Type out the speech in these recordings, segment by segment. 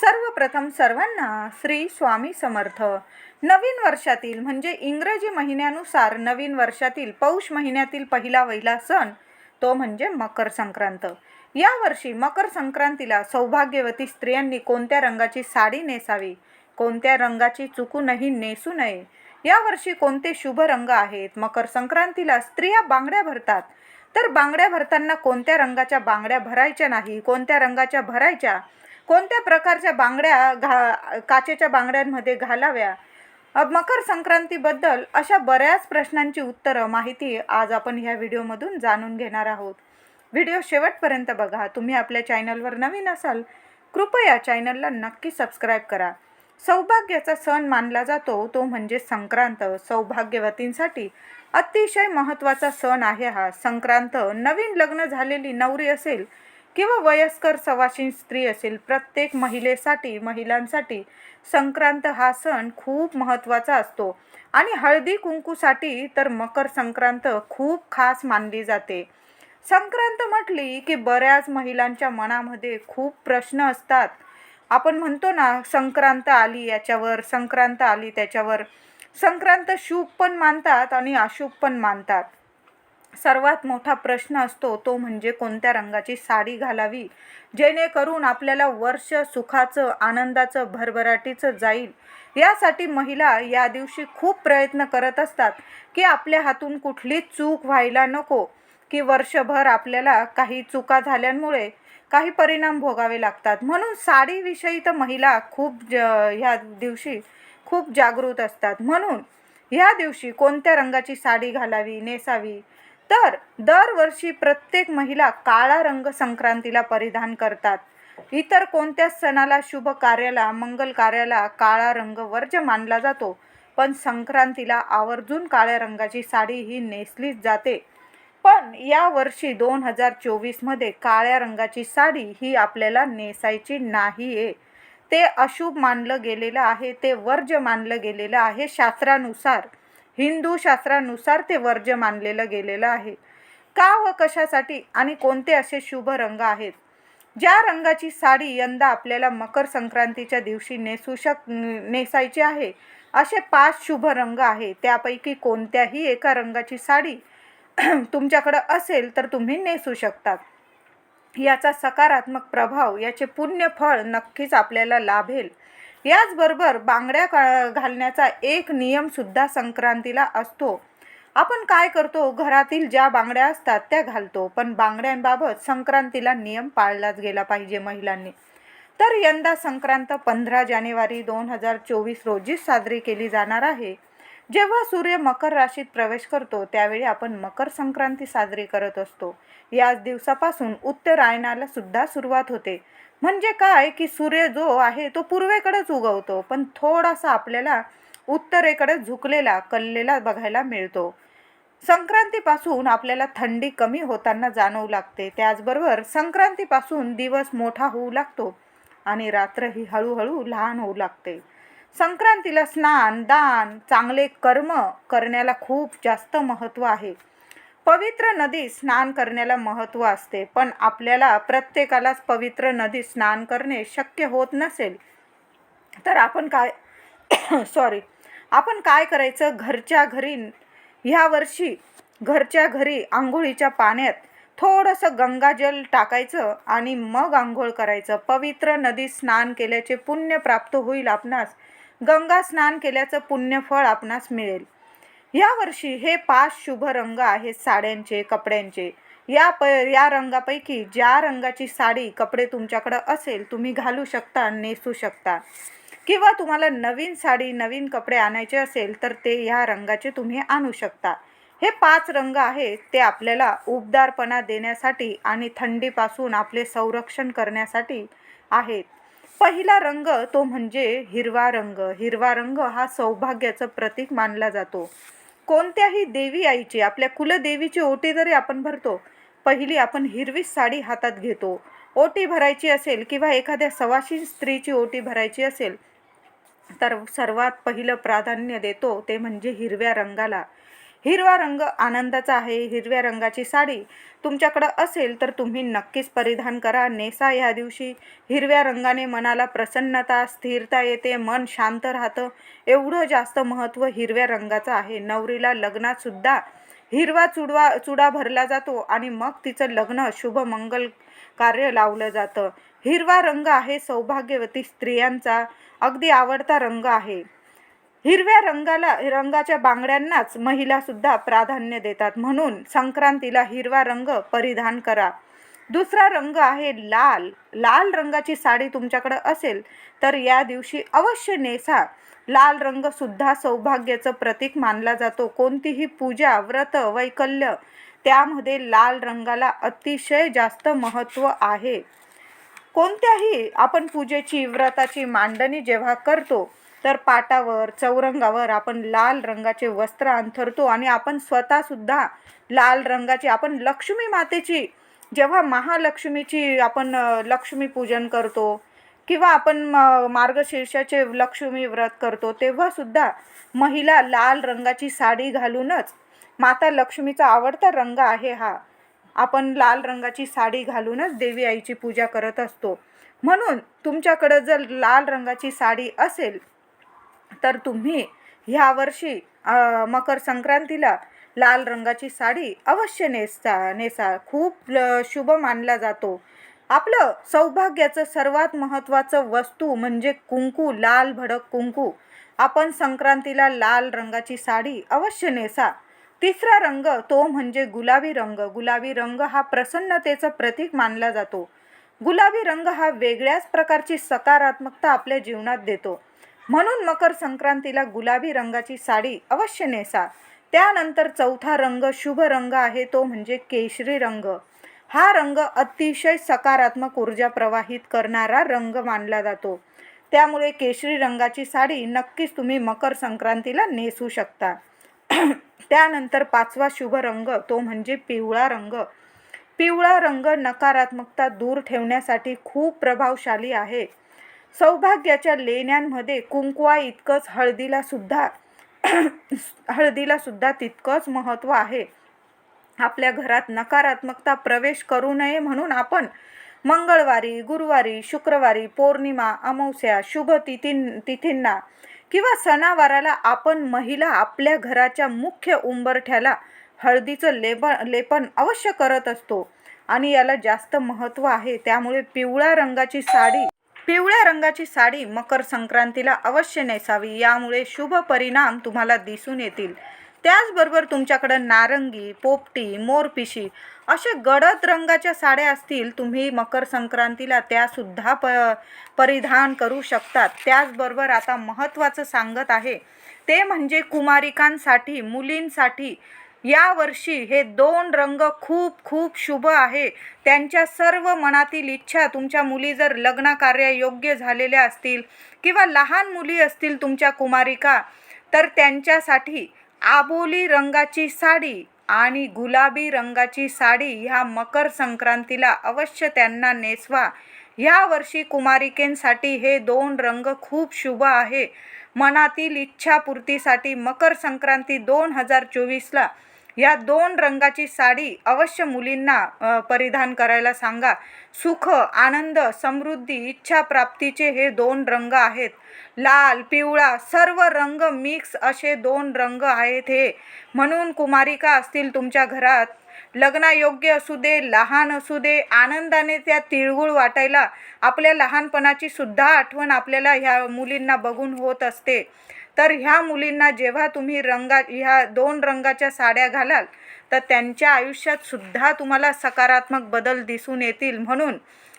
सर्वप्रथम सर्वांना श्री स्वामी समर्थ. नवीन वर्षातील म्हणजे इंग्रजी महिन्यानुसार नवीन वर्षातील पौष महिन्यातील पहिला वहिला सण तो म्हणजे मकर संक्रांत. यावर्षी मकर संक्रांतीला सौभाग्यवती स्त्रियांनी कोणत्या रंगाची साडी नेसावी कोणत्या रंगाची चुकूनही नेसू नये यावर्षी कोणते शुभ रंग आहेत मकर संक्रांतीला स्त्रिया बांगड्या भरतात? तर बांगड्या भरताना कोणत्या रंगाच्या बांगड्या भरायच्या नाही कोणत्या रंगाच्या भरायच्या? कोणत्या प्रकारच्या बांगड्या घा काचेच्या बांगड्यांमध्ये घालाव्या? मकर संक्रांतीबद्दल अशा बऱ्याच प्रश्नांची उत्तरं माहिती आज आपण ह्या व्हिडिओमधून जाणून घेणार आहोत. व्हिडिओ शेवटपर्यंत बघा. तुम्ही आपल्या चॅनलवर नवीन असाल कृपया चॅनलला नक्की सबस्क्राईब करा. सौभाग्याचा सण मानला जातो तो म्हणजे संक्रांत. सौभाग्यवतींसाठी अतिशय महत्त्वाचा सण आहे हा. संक्रांत नवीन लग्न झालेली नवरी असेल किंवा वयस्कर सवाशीण स्त्री असेल प्रत्येक महिलेसाठी महिलांसाठी संक्रांत हा सण खूप महत्त्वाचा असतो. आणि हळदी कुंकूसाठी तर मकर संक्रांत खूप खास मानली जाते. संक्रांत म्हटली की बऱ्याच महिलांच्या मनामध्ये खूप प्रश्न असतात. आपण म्हणतो ना संक्रांत आली याच्यावर संक्रांत आली त्याच्यावर. संक्रांत शुभ पण मानतात आणि अशुभ पण मानतात. सर्वात मोठा प्रश्न असतो तो म्हणजे कोणत्या रंगाची साडी घालावी? जेणेकरून आपल्याला वर्ष सुखाचं आनंदाचं भरभराटीचं जाईल. यासाठी महिला या दिवशी खूप प्रयत्न करत असतात की आपल्या हातून कुठलीच चूक व्हायला नको की वर्षभर आपल्याला काही चुका झाल्यामुळे काही परिणाम भोगावे लागतात. म्हणून साडीविषयी तर महिला खूप ज ह्या दिवशी खूप जागृत असतात. म्हणून ह्या दिवशी कोणत्या रंगाची साडी घालावी नेसावी? तर दरवर्षी प्रत्येक महिला काळा रंग संक्रांतीला परिधान करतात. इतर कोणत्याच सणाला शुभ कार्याला मंगल कार्याला काळा रंग वर्ज मानला जातो. पण संक्रांतीला आवर्जून काळ्या रंगाची साडी ही नेसलीच जाते. पण या वर्षी दोन हजार चोवीसमध्ये काळ्या रंगाची साडी ही आपल्याला नेसायची नाही आहे ते अशुभ मानलं गेलेलं आहे ते वर्ज्य मानलं गेलेलं आहे शास्त्रानुसार. हिंदू शास्त्रानुसार ते वर्ज्य मानलेलं गेलेलं आहे. का व कशासाठी आणि कोणते असे शुभ रंग आहेत? ज्या रंगाची साडी यंदा आपल्याला मकर संक्रांतीच्या दिवशी नेसू शक नेसायची आहे असे पाच शुभ रंग आहे. त्यापैकी कोणत्याही एका रंगाची साडी तुमच्याकडं असेल तर तुम्ही नेसू शकतात. याचा सकारात्मक प्रभाव याचे पुण्य फळ नक्कीच आपल्याला लाभेल. याचबरोबर बांगड्या का घालण्याचा एक नियमसुद्धा संक्रांतीला असतो. आपण काय करतो? घरातील ज्या बांगड्या असतात त्या घालतो. पण बांगड्यांबाबत संक्रांतीला नियम पाळलाच गेला पाहिजे महिलांनी. तर यंदा संक्रांत पंधरा जानेवारी दोन हजार चोवीस रोजी साजरी केली जाणार आहे. जेव्हा सूर्य मकर राशीत प्रवेश करतो त्यावेळी आपण मकर संक्रांती साजरी करत असतो. याच दिवसापासून उत्तरायणाला सुद्धा सुरुवात होते. म्हणजे काय की सूर्य जो आहे तो पूर्वेकडेच उगवतो पण थोडासा आपल्याला उत्तरेकडे झुकलेला कललेला बघायला मिळतो. संक्रांतीपासून आपल्याला थंडी कमी होताना जाणवू लागते. त्याचबरोबर संक्रांतीपासून दिवस मोठा होऊ लागतो आणि रात्र ही हळूहळू लहान होऊ लागते. संक्रांतीला स्नान दान चांगले कर्म करण्याला खूप जास्त महत्त्व आहे. पवित्र नदी स्नान करण्याला महत्त्व असते पण आपल्याला प्रत्येकालाच पवित्र नदी स्नान करणे शक्य होत नसेल. तर आपण काय सॉरी आपण काय करायचं? घरच्या घरी ह्या वर्षी घरच्या घरी आंघोळीच्या पाण्यात थोडंसं गंगाजल टाकायचं आणि मग आंघोळ करायचं. पवित्र नदी स्नान केल्याचे पुण्य प्राप्त होईल आपणास. गंगा स्नान केल्याचं पुण्यफळ आपणास मिळेल. यावर्षी हे पाच शुभ रंग आहेत साड्यांचे कपड्यांचे. या प या रंगापैकी ज्या रंगाची साडी कपडे तुमच्याकडं असेल तुम्ही घालू शकता नेसू शकता. किंवा तुम्हाला नवीन साडी नवीन कपडे आणायचे असेल तर ते ह्या रंगाचे तुम्ही आणू शकता. हे पाच रंग आहेत ते आपल्याला उबदारपणा देण्यासाठी आणि थंडीपासून आपले संरक्षण करण्यासाठी आहेत. पहिला रंग तो म्हणजे हिरवा रंग. हिरवा रंग हा सौभाग्याचं प्रतीक मानला जातो. कोणत्याही देवी आईची आपल्या कुलदेवीची ओटी जरी आपण भरतो पहिली आपण हिरवी साडी हातात घेतो. ओटी भरायची असेल किंवा एखाद्या सवाशी स्त्रीची ओटी भरायची असेल तर सर्वात पहिलं प्राधान्य देतो ते म्हणजे हिरव्या रंगाला. हिरवा रंग आनंदाचा आहे. हिरव्या रंगाची साडी तुमच्याकडं असेल तर तुम्ही नक्कीच परिधान करा. नेसा ह्या दिवशी हिरव्या रंगाने मनाला प्रसन्नता स्थिरता येते. मन शांत राहतं. एवढं जास्त महत्त्व हिरव्या रंगाचं आहे. नवरीला लग्नातसुद्धा हिरवा चुडवा चुडा भरला जातो आणि मग तिचं लग्न शुभ मंगल कार्य लावलं जातं. हिरवा रंग आहे सौभाग्यवती स्त्रियांचा. अगदी आवडता रंग आहे. हिरव्या रंगाला रंगाच्या बांगड्यांनाच महिला सुद्धा प्राधान्य देतात. म्हणून संक्रांतीला हिरवा रंग परिधान करा. दुसरा रंग आहे लाल. लाल रंगाची साडी तुमच्याकडे असेल तर या दिवशी अवश्य नेसा. लाल रंग सुद्धा सौभाग्याचं प्रतीक मानला जातो. कोणतीही पूजा व्रत वैकल्य त्यामध्ये लाल रंगाला अतिशय जास्त महत्त्व आहे. कोणत्याही आपण पूजेची व्रताची मांडणी जेव्हा करतो तर पाटावर चौरंगावर आपण लाल रंगाचे वस्त्र अंथरतो आणि आपण स्वतःसुद्धा लाल रंगाची आपण लक्ष्मी मातेची जेव्हा महालक्ष्मीची आपण लक्ष्मीपूजन लक्ष्मी पूजन करतो किंवा आपण म- मार्गशीर्षाचे लक्ष्मी व्रत करतो तेव्हासुद्धा महिला लाल रंगाची साडी घालूनच माता लक्ष्मीचा आवडता रंग आहे हा. आपण लाल रंगाची साडी घालूनच देवी आईची पूजा करत असतो. म्हणून तुमच्याकडं जर लाल रंगाची साडी असेल तर तुम्ही ह्या वर्षी मकर संक्रांतीला लाल रंगाची साडी अवश्य नेसा नेसा. खूप शुभ मानला जातो. आपलं सौभाग्याचं सर्वात महत्त्वाचं वस्तू म्हणजे कुंकू लाल भडक कुंकू. आपण संक्रांतीला लाल रंगाची साडी अवश्य नेसा. तिसरा रंग तो म्हणजे गुलाबी रंग. गुलाबी रंग हा प्रसन्नतेचं प्रतीक मानला जातो. गुलाबी रंग हा वेगळ्याच प्रकारची सकारात्मकता आपल्या जीवनात देतो. म्हणून मकर संक्रांतीला गुलाबी रंगाची साडी अवश्य नेसा. त्यानंतर चौथा रंग शुभ रंग आहे तो म्हणजे केशरी रंग. हा रंग अतिशय सकारात्मक ऊर्जा प्रवाहित करणारा रंग मानला जातो. त्यामुळे केशरी रंगाची साडी नक्कीच तुम्ही मकर संक्रांतीला नेसू शकता. त्यानंतर पाचवा शुभ रंग तो म्हणजे पिवळा रंग. पिवळा रंग नकारात्मकता दूर ठेवण्यासाठी खूप प्रभावशाली आहे. सौभाग्याच्या लेण्यांमध्ये कुंकवा इतकंच हळदीला सुद्धा हळदीला सुद्धा तितकंच महत्त्व आहे. आपल्या घरात नकारात्मकता प्रवेश करू नये म्हणून आपण मंगळवारी गुरुवारी शुक्रवारी पौर्णिमा अमावस्या शुभ तिथीं तिथींना किंवा सणावाराला आपण महिला आपल्या घराच्या मुख्य उंबरठ्याला हळदीचं लेप लेपन अवश्य करत असतो. आणि याला जास्त महत्त्व आहे. त्यामुळे पिवळ्या रंगाची साडी पिवळ्या रंगाची साडी मकर संक्रांतीला अवश्य नेसावी. यामुळे शुभ परिणाम तुम्हाला दिसून येतील. त्याचबरोबर तुमच्याकडं नारंगी पोपटी मोरपिशी असे गडद रंगाच्या साड्या असतील तुम्ही मकर संक्रांतीला त्यासुद्धा प परिधान करू शकतात. त्याचबरोबर आता महत्त्वाचं सांगत आहे ते म्हणजे कुमारिकांसाठी मुलींसाठी या वर्षी हे दोन रंग खूप खूप शुभ आहे. त्यांच्या सर्व मनातील इच्छा तुमच्या मुली जर लग्नकार्य योग्य झालेल्या असतील किंवा लहान मुली असतील तुमच्या कुमारिका तर त्यांच्यासाठी आबोली रंगाची साडी आणि गुलाबी रंगाची साडी ह्या मकर संक्रांतीला अवश्य त्यांना नेसवा. ह्या वर्षी कुमारिकेंसाठी हे दोन रंग खूप शुभ आहे. मनातील इच्छापूर्तीसाठी मकर संक्रांती दोन हजार चोवीसला या दोन रंगाची साडी अवश्य मुलींना परिधान करायला सांगा. सुख आनंद समृद्धी इच्छा प्राप्तीचे हे दोन रंग आहेत. लाल पिवळा सर्व रंग मिक्स असे दोन रंग आहेत हे. म्हणून कुमारिका असतील तुमच्या घरात. लग्नायोग्य असू दे लहान असू दे आनंदाने त्या तिळगुळ वाटायला आपल्या लहानपणाची सुद्धा आठवण आपल्याला ह्या मुलींना बघून होत असते. तर ह्या मुलींना जेव्हा तुम्ही रंगा ह्या दोन रंगाच्या साड्या घालाल तर त्यांच्या आयुष्यात सुद्धा तुम्हाला सकारात्मक बदल दिसून येतील. म्हणून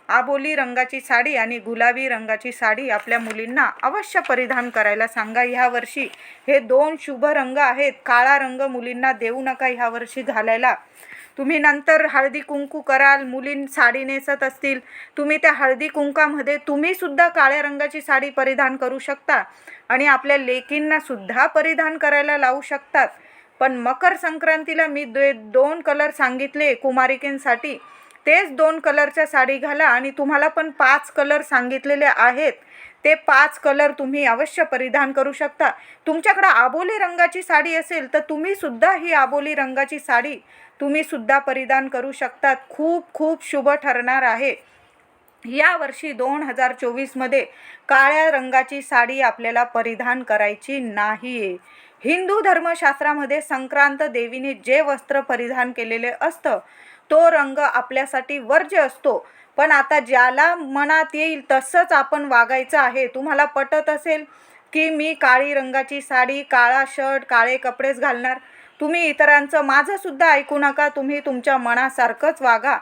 आबोली रंगाची साडी आणि गुलाबी रंगाची साडी आपल्या मुलींना अवश्य परिधान करायला सांगा. ह्या वर्षी हे दोन शुभ रंग आहेत. काळा रंग मुलींना देऊ नका ह्या वर्षी घालायला. तुम्ही नंतर हळदी कुंकू कराल मुलीं साडी नेसत असतील तुम्ही त्या हळदी कुंकामध्ये तुम्हीसुद्धा काळ्या रंगाची साडी परिधान करू शकता आणि आपल्या लेकींनासुद्धा परिधान करायला लावू शकतात. पण मकर संक्रांतीला मी दो दोन कलर सांगितले कुमारिकेंसाठी. तेच दोन कलरच्या साडी घाला आणि तुम्हाला पण पाच कलर सांगितलेले आहेत. ते पाच कलर तुम्ही अवश्य परिधान करू शकता. तुमच्याकडं आबोली रंगाची साडी असेल तर तुम्ही सुद्धा ही आबोली रंगाची साडी तुम्ही सुद्धा परिधान करू शकतात. खूप खूप शुभ ठरणार आहे. या वर्षी दोन हजार चोवीसमध्ये काळ्या रंगाची साडी आपल्याला परिधान करायची नाही आहे हिंदू धर्मशास्त्रामध्ये संक्रांत देवीने जे वस्त्र परिधान केलेले असतं तो रंग आपल्यासाठी वर्ज्य असतो. पण आता ज्याला मनात येईल तसंच आपण वागायचं आहे. तुम्हाला पटत असेल की मी काळी रंगाची साडी काळा शर्ट काळे कपडेच घालणार? तुम्ही इतरांचं माझंसुद्धा ऐकू नका तुम्ही तुमच्या मनासारखंच वागा.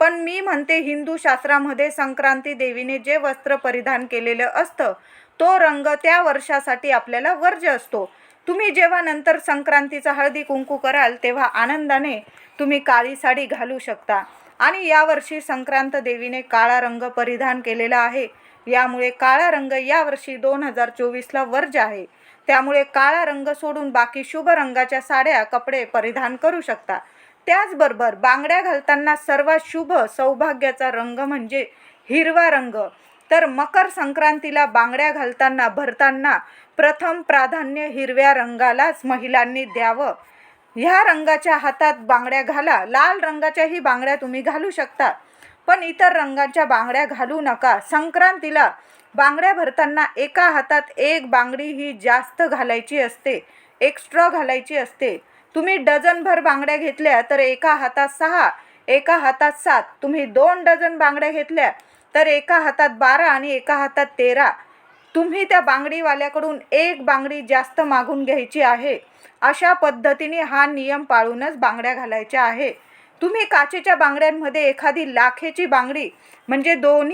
पण मी म्हणते हिंदू शास्त्रामध्ये संक्रांती देवीने जे वस्त्र परिधान केलेलं असतं तो रंग त्या वर्षासाठी आपल्याला वर्ज्य असतो. तुम्ही जेव्हा नंतर संक्रांतीचा हळदी कुंकू कराल तेव्हा आनंदाने तुम्ही काळी साडी घालू शकता. आणि यावर्षी संक्रांत देवीने काळा रंग परिधान केलेला आहे. यामुळे काळा रंग यावर्षी दोन हजार चोवीसला वर्ज आहे. त्यामुळे काळा रंग सोडून बाकी शुभ रंगाच्या साड्या कपडे परिधान करू शकता. त्याचबरोबर बांगड्या घालताना सर्वात शुभ सौभाग्याचा रंग म्हणजे हिरवा रंग. तर मकर संक्रांतीला बांगड्या घालताना भरताना प्रथम प्राधान्य हिरव्या रंगालाच महिलांनी द्यावं. ह्या रंगाच्या हातात बांगड्या घाला. लाल रंगाच्याही बांगड्या तुम्ही घालू शकता. पण इतर रंगांच्या बांगड्या घालू नका. संक्रांतीला बांगड्या भरताना एका हातात एक बांगडी ही जास्त घालायची असते एक्स्ट्रा घालायची असते. तुम्ही डझनभर बांगड्या घेतल्या तर एका हातात सहा एका हातात सात. तुम्ही दोन डझन बांगड्या घेतल्या तर एका हातात बारा आणि एका हातात तेरा. तुम्ही त्या बांगडीवाल्याकडून एक बांगडी जास्त मागून घ्यायची आहे. अशा पद्धतीने हा नियम पाळूनच बांगड्या घालायच्या आहे. तुम्ही काचेच्या बांगड्यांमध्ये एखादी लाखेची बांगडी म्हणजे दोन्ही